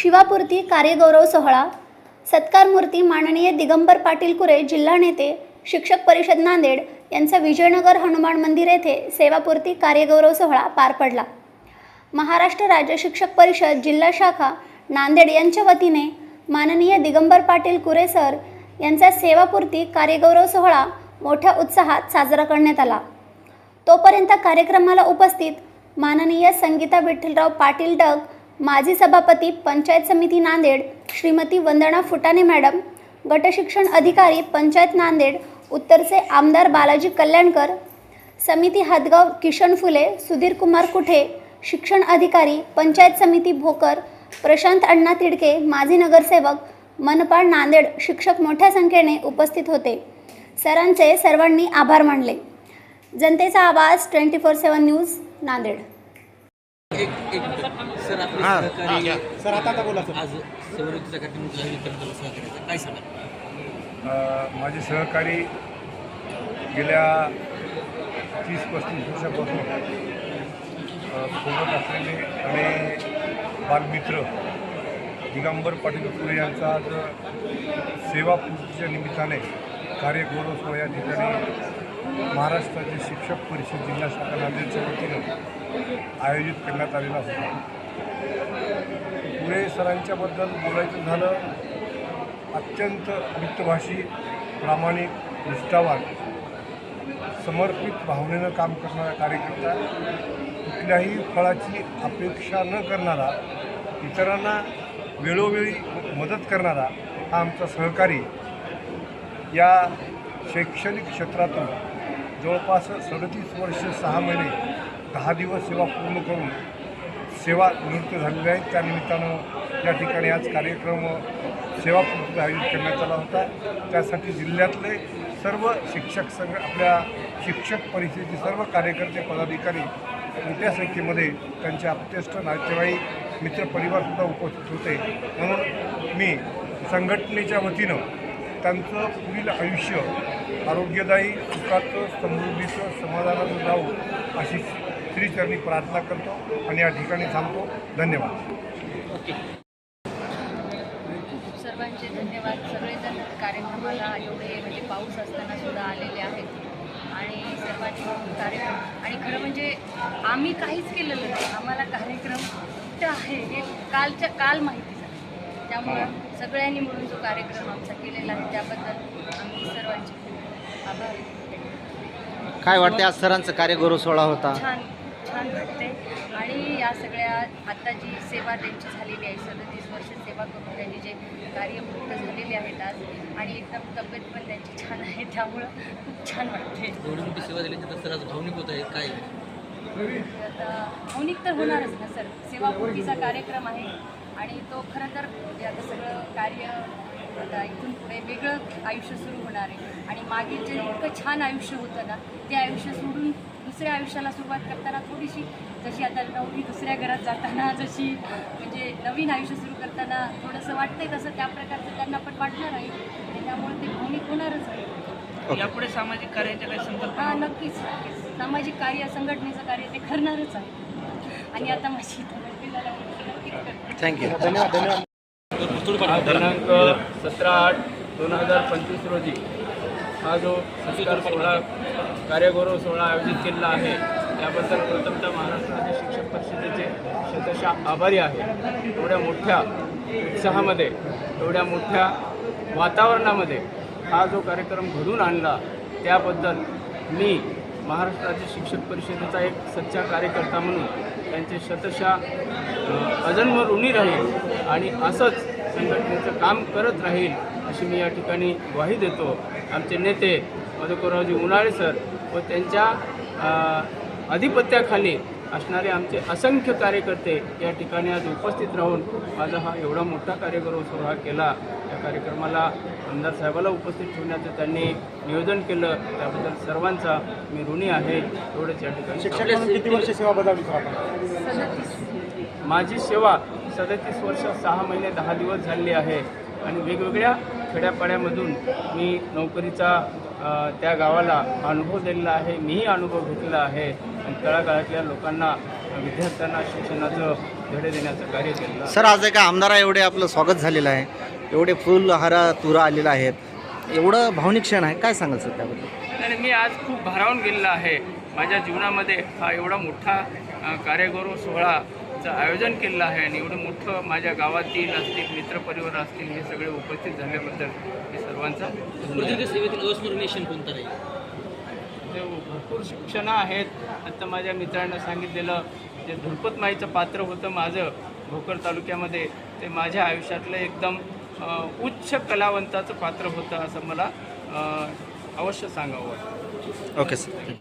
शिवापूर्ती कार्यगौरव सोहळा सत्कार मूर्ती माननीय दिगंबर पाटील कुरे जिल्हा नेते शिक्षक परिषद नांदेड यांचा विजयनगर हनुमान मंदिर येथे सेवापूर्ती कार्यगौरव सोहळा पार पडला. महाराष्ट्र राज्य शिक्षक परिषद जिल्हा शाखा नांदेड यांच्या वतीने माननीय दिगंबर पाटील कुरे सर यांचा सेवापूर्ती कार्यगौरव सोहळा मोठ्या उत्साहात साजरा करण्यात आला. तोपर्यंत कार्यक्रमाला उपस्थित माननीय संगीता विठ्ठलराव पाटील डग माजी सभापती पंचायत समिती नांदेड श्रीमती वंदना फुटाणे मॅडम गटशिक्षण अधिकारी पंचायत नांदेड उत्तरचे आमदार बालाजी कल्याणकर समिती हातगाव किशन फुले सुधीर कुमार कुठे शिक्षण अधिकारी पंचायत समिती भोकर प्रशांत अण्णा तिडके माजी नगरसेवक मनपा नांदेड शिक्षक मोठ्या संख्येने उपस्थित होते. सरांचे सर्वांनी आभार मानले. जनतेचा आवाज twenty four seven news Nanded. एक एक सर आपले हां. सहकारी सर आता आता बोला सर. आज सवलतीचा घटनेचा वितरण सहकार्याचा. काय सांगा? अ, माझे सहकारी गेल्या तीस पस्तीस वर्षापासून अ, सोबत असलेले आणि बालमित्र दिगंबर पाटील फुले यांचा आज सेवापूर्तीच्या निमित्ताने कार्यगौरव सोहळा या ठिकाणी महाराष्ट्राचे शिक्षक परिषद जिल्हा शाखा नांदेडच्या वतीनं आयोजित करण्यात आलेला होता पुणे सरांच्याबद्दल बोलायचं झालं अत्यंत मितभाषी प्रामाणिक निष्ठावान समर्पित भावनेनं काम करणारा कार्यकर्ता कुठल्याही फळाची अपेक्षा न करणारा इतरांना वेळोवेळी मदत करणारा हा आमचा सहकारी या शैक्षणिक क्षेत्रातून जवळपास सदतीस वर्ष सहा महिने दहा दिवस सेवा पूर्ण करून सेवा निवृत्त झालेल्या आहेत. त्या निमित्तानं या ठिकाणी आज कार्यक्रम सेवापूर्ती आयोजित करण्यात आला होता. त्यासाठी जिल्ह्यातले सर्व शिक्षक संघ आपल्या शिक्षक परिषदेचे सर्व कार्यकर्ते पदाधिकारी मोठ्या संख्येमध्ये त्यांचे आप्तेष्ट नातेवाईक मित्रपरिवारसुद्धा उपस्थित होते. म्हणून मी संघटनेच्या वतीनं त्यांचं पुढील आयुष्य आरोग्यदायी सुखाचं समृद्धीचं समाधानाचं जावं अशी श्रीचरणी प्रार्थना करतो आणि या ठिकाणी थांबतो. धन्यवाद. सर्वांचे धन्यवाद. सगळेजण कार्यक्रमाला एवढे म्हणजे पाऊस असताना सुद्धा आलेले आहेत. आणि सर्वांनी कार्यक्रम. आणि खरं म्हणजे आम्ही काहीच केलेलं नाही. आम्हाला कार्यक्रम कुठं आहे हे कालच्या काल माहिती झालं. त्यामुळं सगळ्यांनी मिळून जो कार्यक्रम आमचा केलेला आहे त्याबद्दल आम्ही सर्वांचे आभार व्यक्त करतो. काय वाटते आज सरांचं कार्यगौरव सोहळा होता? छान छान वाटते आणि या सगळ्या आता जी सेवा त्यांची झालेली आहे सदतीस वर्ष सेवा करून त्यांनी जे कार्य पूर्ण झालेले आहेत आज आणि एकदम तब्येत पण त्यांची छान आहे त्यामुळं खूप छान वाटते एवढी मोठी सेवा दिल्यानंतर सर आज भावनिक होत आहे काय? आता भावनिक तर होणारच ना सर. सेवापूर्तीचा कार्यक्रम आहे आणि तो खरं तर म्हणजे आता सगळं कार्य आता इथून पुढे वेगळं आयुष्य सुरू होणार आहे. आणि मागील जे इतकं छान आयुष्य होतं ना ते आयुष्य सोडून दुसऱ्या आयुष्याला सुरुवात करताना थोडीशी जशी आता नवरी दुसऱ्या घरात जाताना जशी म्हणजे नवीन आयुष्य सुरू करताना थोडंसं वाटतंय तसं त्या प्रकारचं त्यांना पण वाटणार आहे. आणि त्यामुळे ते भावनिक होणारच आहे. यापुढे सामाजिक कार्याच्या काही संकल्पना हां नक्कीच नक्कीच. सामाजिक कार्य संघटनेचं कार्य ते करणारच आहे. आणि आता माझी थँक्यू धन्यवाद धन्यवाद दिनांक सतरा आठ दोन हजार पंचवीस रोजी हा जो सत्कार सोहळा कार्यगौरव सोहळा आयोजित केलेला आहे त्याबद्दल प्रथमतः महाराष्ट्र राज्य शिक्षक परिषदेचे शतशः आभारी आहे. एवढ्या मोठ्या उत्साहामध्ये एवढ्या मोठ्या वातावरणामध्ये हा जो कार्यक्रम घडून आणला त्याबद्दल मी महाराष्ट्र राज्य शिक्षक परिषदेचा एक सच्चा कार्यकर्ता म्हणून त्यांचे शतशः अजन्म ऋणी राहील आणि असंच संघटनेचं काम करत राहील अशी मी या ठिकाणी ग्वाही देतो. आमचे नेते मधुकररावजी उन्हाळे सर व त्यांच्या अ, अधिपत्याखाली असणारे आमचे असंख्य कार्यकर्ते या ठिकाणी आज उपस्थित राहून माझा हा एवढा मोठा कार्यक्रम सोहळा केला. या कार्यक्रमाला आमदार साहेबाला उपस्थित ठेवण्याचं त्यांनी नियोजन केलं. त्याबद्दल सर्वांचा मी ऋणी आहे. एवढंच या ठिकाणी सर माझी सेवा सदतीस वर्ष सहा महिने दहा दिवस झालेली आहे. आणि वेगवेगळ्या खेड्यापाड्यामधून मी नोकरीचा त्या गावाला अनुभव दिलेला आहे मीही अनुभव घेतलेला आहे. आणि तळागाळातल्या लोकांना विद्यार्थ्यांना शिक्षणाचं धडे देण्याचं कार्य आहे. सर आज एका आमदारा एवढे आपलं स्वागत झालेलं आहे. एवढे फुल हारा तुरा आलेला आहेत. एवढं भावनिक क्षण आहे. काय सांगाल सर त्याबद्दल? आणि मी आज खूप भारावून गेलेला आहे. माझ्या जीवनामध्ये हा एवढा मोठा कार्यगौरव सोहळाचं आयोजन केलेलं आहे आणि एवढं मोठं माझ्या गावातील असतील मित्रपरिवार असतील हे सगळे उपस्थित झाल्याबद्दल मी सर्वांचा कोणता भरपूर शिक्षणं आहेत आता माझ्या मित्रांनं सांगितलेलं जे धुलपत माईचं पात्र होतं माझं भोकर तालुक्यामध्ये ते माझ्या आयुष्यातलं एकदम उच्च कलावंताचं पात्र होतं असं मला अवश्य सांगावं. Okay sir